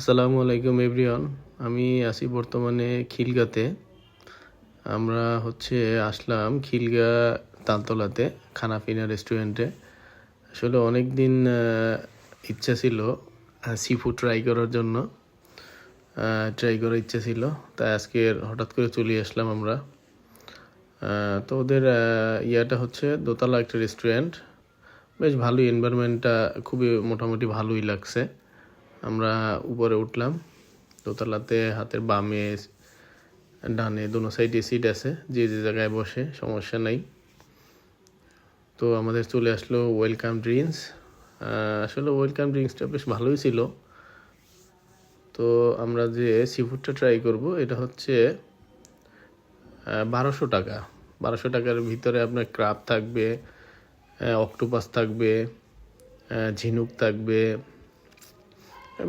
আসসালামু আলাইকুম, এভরিওয়ান। আমি আছি বর্তমানে খিলগাতে। আমরা হচ্ছে আসলাম খিলগা তালতলাতে খানাপিনা রেস্টুরেন্টে। আসলে অনেক দিন ইচ্ছা ছিল সি ফুড ট্রাই করার জন্য। ট্রাই করার ইচ্ছা ছিল, তাই আজকে হঠাৎ করে চলে আসলাম আমরা। তো ওদের ইয়াটা হচ্ছে দোতলা একটা রেস্টুরেন্ট। বেশ ভালোই এনভায়রনমেন্টটা খুবই মোটামুটি ভালোই লাগছে। আমরা উপরে উঠলাম। দোতলাতে হাতের বামে, ডানে দোনো সাইডে সিট আছে। যে যে জায়গায় বসে, সমস্যা নাই। তো আমাদের চলে আসলো ওয়েলকাম ড্রিঙ্কস আসলে ওয়েলকাম ড্রিঙ্কসটা বেশ ভালোই ছিল। তো আমরা যে সি ফুডটা ট্রাই করব, এটা হচ্ছে বারোশো টাকা। বারোশো টাকার ভিতরে আপনার ক্রাব থাকবে অক্টোপাস থাকবে ঝিনুক থাকবে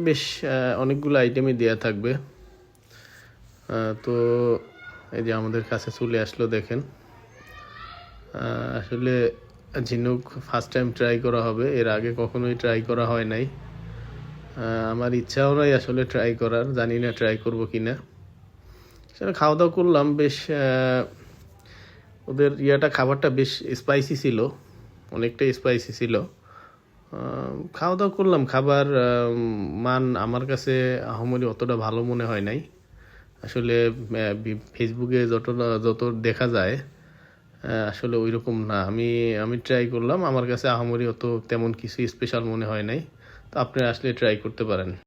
বেশ অনেকগুলো আইটেমই দেয়া থাকবে। তো এই যে আমাদের কাছে চলে আসলো, দেখেন। আসলে ঝিনুক ফার্স্ট টাইম ট্রাই করা হবে, এর আগে কখনোই ট্রাই করা হয় নাই। আমার ইচ্ছাও নাই আসলে ট্রাই করার, জানি না ট্রাই করব কি না সেটা খাওয়া দাওয়া করলাম, বেশ ওদের ইয়াটা খাবারটা বেশ স্পাইসি ছিল, অনেকটাই স্পাইসি ছিল। খাওয়া দাওয়া করলাম। খাবার মান আমার কাছে আহমরি অতটা ভালো মনে হয় নাই। আসলে ফেসবুকে যত যত দেখা যায় আসলে ওই রকম না। আমি আমি ট্রাই করলাম। আমার কাছে আহমরি অত তেমন কিছু স্পেশাল মনে হয় নাই। তো আপনি আসলে ট্রাই করতে পারেন।